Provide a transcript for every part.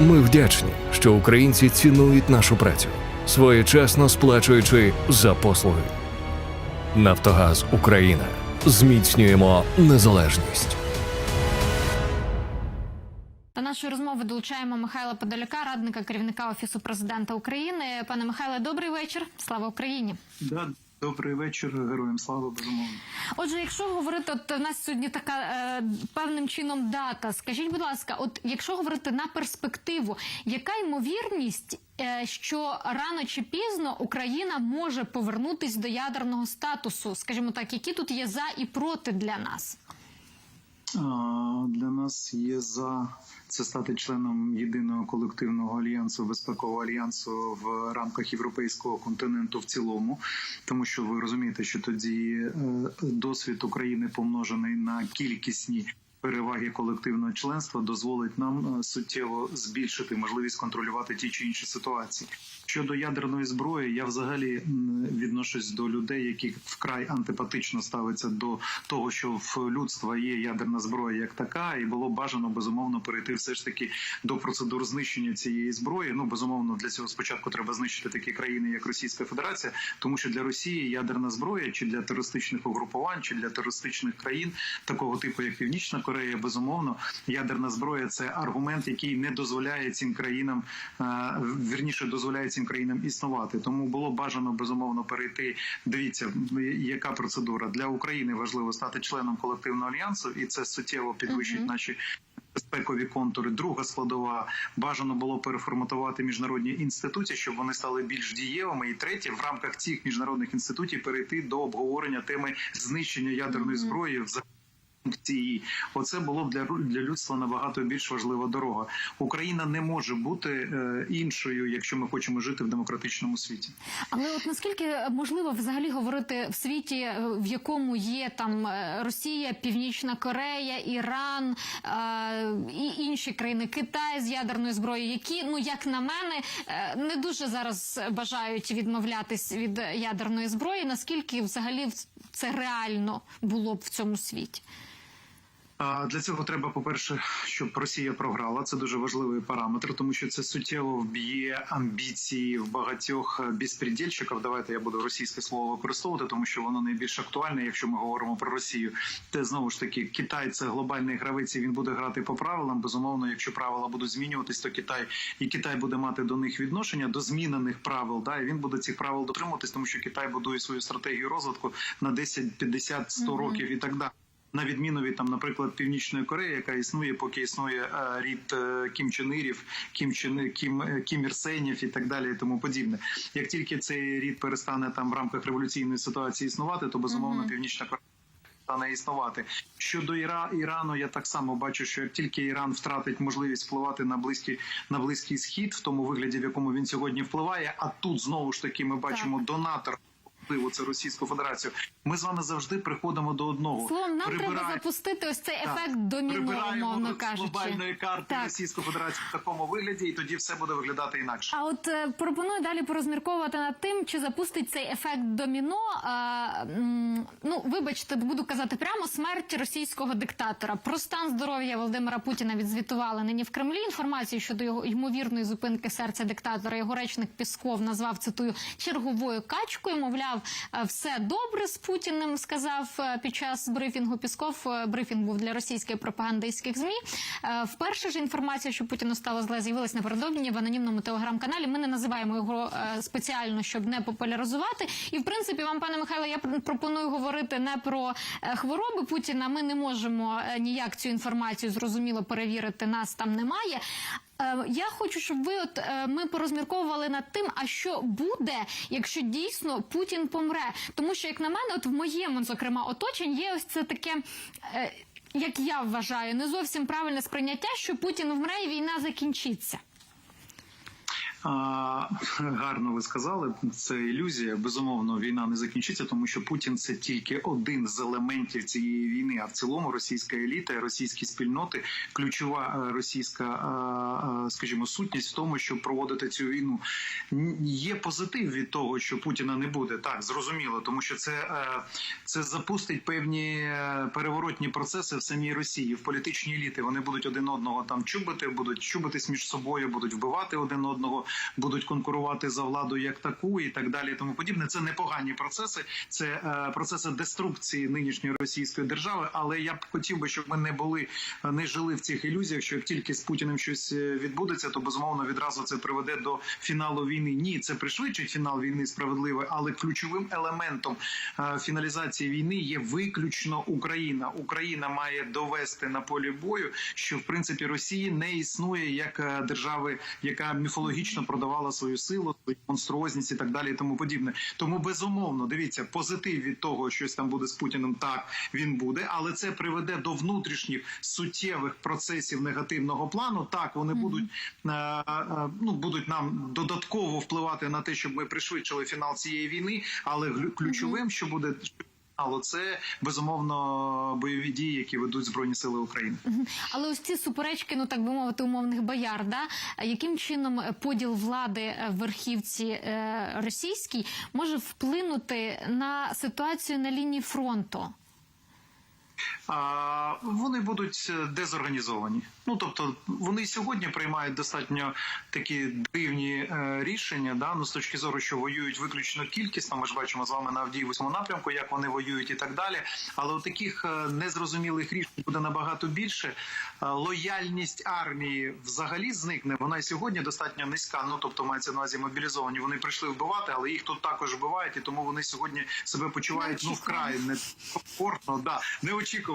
Ми вдячні, що українці цінують нашу працю, своєчасно сплачуючи за послуги. Нафтогаз Україна. Зміцнюємо незалежність. До нашої розмови долучаємо Михайла Подоляка, радника керівника офісу президента України. Пане Михайле, добрий вечір. Слава Україні. Да, добрий вечір, героям слава безумовно. Отже, якщо говорити, от у нас сьогодні така е, певним чином дата. Скажіть, будь ласка, от якщо говорити на перспективу, яка ймовірність, е, що рано чи пізно Україна може повернутись до ядерного статусу? Скажімо так, які тут є за і проти для нас? Для нас є за це стати членом єдиного колективного альянсу, безпекового альянсу в рамках європейського континенту в цілому, тому що ви розумієте, що тоді е, досвід України помножений на кількісні. Переваги колективного членства дозволить нам е, суттєво збільшити можливість контролювати ті чи інші ситуації. Щодо ядерної зброї, я взагалі відношусь до людей, які вкрай антипатично ставляться до того, що в людства є ядерна зброя як така, і було бажано безумовно перейти все ж таки до процедур знищення цієї зброї. Ну безумовно, для цього спочатку треба знищити такі країни, як Російська Федерація, тому що для Росії ядерна зброя чи для терористичних угрупувань, чи для терористичних країн такого типу, як Північна Корея, безумовно, ядерна зброя це аргумент, який не дозволяє цим країнам е, вірніше дозволяє цим країнам існувати. Тому було бажано безумовно перейти. Дивіться, яка процедура для України важливо стати членом колективного альянсу, і це суттєво підвищить Мгм. наші. Безпекові контури, друга складова бажано було переформатувати міжнародні інституції, щоб вони стали більш дієвими. І третє, в рамках цих міжнародних інститутів перейти до обговорення теми знищення ядерної зброї в функції. Оце було б для для людства набагато більш важлива дорога. Україна не може бути е, іншою, якщо ми хочемо жити в демократичному світі. Але от наскільки можливо взагалі говорити в світі, е, в якому є там е, Росія, Північна Корея, Іран і інші країни, Китай з ядерною зброєю, які ну як на мене не дуже зараз бажають відмовлятись від ядерної зброї. Наскільки взагалі це реально було б в цьому світі? Для цього треба, по-перше, щоб Росія програла. Це дуже важливий параметр, тому що це суттєво вб'є амбіції в багатьох безпредельщиків. Давайте я буду російське слово використовувати, тому що воно найбільш актуальне, якщо ми говоримо про Росію. Те знову ж таки, Китай це глобальний гравець. і Він буде грати по правилам. Безумовно, якщо правила будуть змінюватись, то Китай і Китай буде мати до них відношення до змінених правил. Да, і він буде цих правил дотримуватись, тому що Китай будує свою стратегію розвитку на 10, 50, 100 Мгм. років і так далі. На відміну від там, наприклад, Північної Кореї, яка існує, поки існує е, рід е, Кім Чен Ірів, Кім Чен Кім, е, і так далі, і тому подібне. Як тільки цей рід перестане там в рамках революційної ситуації існувати, то безумовно Мгм. Північна Корея. Стане існувати щодо Іра Ірану, я так само бачу, що як тільки Іран втратить можливість впливати на близький на близький схід, в тому вигляді, в якому він сьогодні впливає, а тут знову ж таки ми бачимо донатор впливу це Російську Федерацію. Ми з вами завжди приходимо до одного. Словом, нам треба запустити ось цей Так. ефект доміно, Прибираємо умовно кажучи. глобальної карти Так. Російську Федерацію в такому вигляді, і тоді все буде виглядати інакше. А от е, пропоную далі порозмірковувати над тим, чи запустить цей ефект доміно. М, ну, вибачте, буду казати прямо смерть російського диктатора. Про стан здоров'я Володимира Путіна відзвітували нині в Кремлі. Інформацію щодо його ймовірної зупинки серця диктатора. Його речник Пісков назвав цитую черговою качкою. Мовляв, е, все добре з Путіним. Сказав е, під час брифінгу Пісков. Е, Брифінг був для російських пропагандистських змі. Е, Вперше ж інформація, що Путіну стало зле, з'явилась напередодні в анонімному телеграм-каналі. Ми не називаємо його е, спеціально, щоб не популяризувати. І в принципі, вам, пане Михайло, я пр- пропоную говорити не про е, хвороби Путіна. Ми не можемо е, ніяк цю інформацію зрозуміло перевірити. Нас там немає. Е, Я хочу, щоб ви от е, ми порозмірковували над тим, а що буде, якщо дійсно Путін помре. Тому що, як на мене, от в моєму зокрема оточенні є ось це таке. е, Як я вважаю, не зовсім правильне сприйняття, що Путін вмре і війна закінчиться. А, гарно ви сказали, це ілюзія. Безумовно, війна не закінчиться, тому що Путін це тільки один з елементів цієї війни. А в цілому російська еліта, російські спільноти, ключова е, російська, е, е, скажімо, сутність в тому, щоб проводити цю війну. Є позитив від того, що Путіна не буде. Так зрозуміло, тому що це, це запустить певні переворотні процеси в самій Росії, в політичній еліти. Вони будуть один одного там чубити, будуть чубитись між собою, будуть вбивати один одного, будуть конкурувати за владу як таку, і так далі. І тому подібне. Це непогані процеси, це е, процеси деструкції нинішньої російської держави. Але я б хотів би, щоб ми не були не жили в цих ілюзіях, що як тільки з Путіним щось е, відбудеться, то безумовно відразу це приведе до фіналу війни. Ні, це пришвидшить фінал війни справедливий, але ключовим елементом е, фіналізації війни є виключно Україна. Україна має довести на полі бою, що в принципі Росії не існує як е, держави, яка міфологічно продавала свою силу, свою монструозність і так далі, і тому подібне. Тому безумовно дивіться, позитив від того, що щось там буде з Путіним, так він буде, але це приведе до внутрішніх суттєвих процесів негативного плану. Так вони будуть е, е, ну будуть нам додатково впливати на те, щоб ми пришвидшили фінал цієї війни. Але ключовим, що буде фіналу, це безумовно бойові дії, які ведуть збройні сили України. Але ось ці суперечки, ну так би мовити, умовних бояр, да? яким чином е, поділ влади е, в верхівці е, російській може вплинути на ситуацію на лінії фронту? А, вони будуть е, дезорганізовані. Ну тобто вони сьогодні приймають достатньо такі дивні е, рішення, да ну з точки зору, що воюють виключно кількісно. Ми ж бачимо з вами на Авдіївському напрямку, як вони воюють і так далі. Але от таких е, незрозумілих рішень буде набагато більше. Лояльність армії взагалі зникне. Вона і сьогодні достатньо низька. Ну тобто мається на увазі мобілізовані. Вони прийшли вбивати, але їх тут також вбивають, і тому вони сьогодні себе почувають ну вкрай не комфортно, да неочікувано,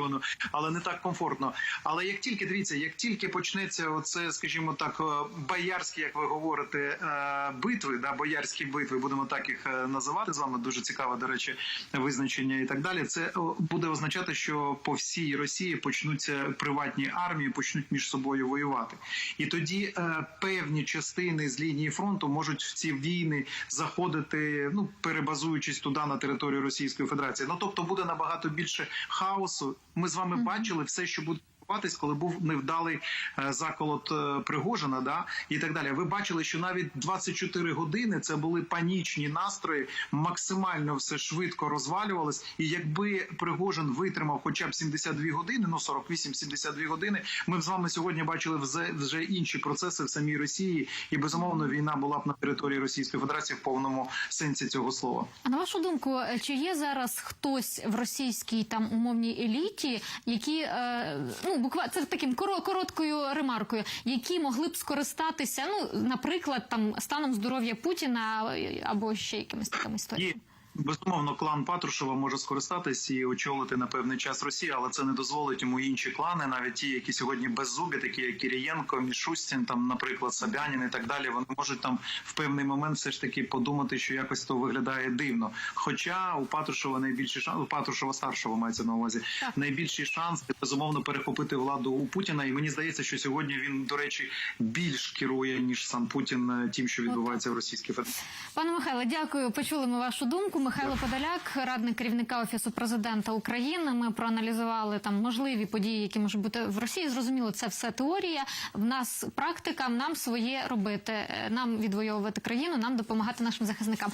але не так комфортно. Але як тільки дивіться, як тільки почнеться оце, скажімо так, е, боярські, як ви говорите, е, битви, да, боярські битви, будемо так їх е, називати з вами. Дуже цікаве, до речі, визначення і так далі. Це буде означати, що по всій Росії почнуться приватні армії, почнуть між собою воювати, і тоді певні частини з лінії фронту можуть в ці війни заходити, ну перебазуючись туди на територію Російської Федерації. Ну тобто буде набагато більше хаосу. Ми з вами бачили все, що буде. Відбуватись, Коли був невдалий е, заколот е, Пригожина, да і так далі. Ви бачили, що навіть 24 години це були панічні настрої, максимально все швидко розвалювалось. І якби Пригожин витримав хоча б 72 години, ну 48-72 години, ми б з вами сьогодні бачили вже, вже інші процеси в самій Росії, і безумовно війна була б на території Російської Федерації в повному сенсі цього слова. А на вашу думку, е, чи є зараз хтось в російській там умовній еліті, які е, ну буквально це таким коро- короткою ремаркою, які могли б скористатися, ну наприклад, там станом здоров'я Путіна або ще якимись такими історіями? Безумовно, клан Патрушева може скористатись і очолити на певний час Росію, але це не дозволить йому інші клани, навіть ті, які сьогодні беззубі, такі як Кірієнко, Мішустін, там, наприклад, Собянін і так далі. Вони можуть там в певний момент все ж таки подумати, що якось то виглядає дивно. Хоча у Патрушева найбільші шанс, у Патрушева старшого мається на увазі найбільші шанси безумовно перехопити владу у Путіна. І мені здається, що сьогодні він, до речі, більш керує ніж сам Путін е, тим, що відбувається в Російській Федерації. Пане Михайле, дякую. Почули ми вашу думку. Михайло Подоляк, радник керівника офісу президента України. Ми проаналізували там можливі події, які можуть бути в Росії. Зрозуміло, це все теорія. В нас практика. Нам своє робити. Нам відвоювати країну, нам допомагати нашим захисникам.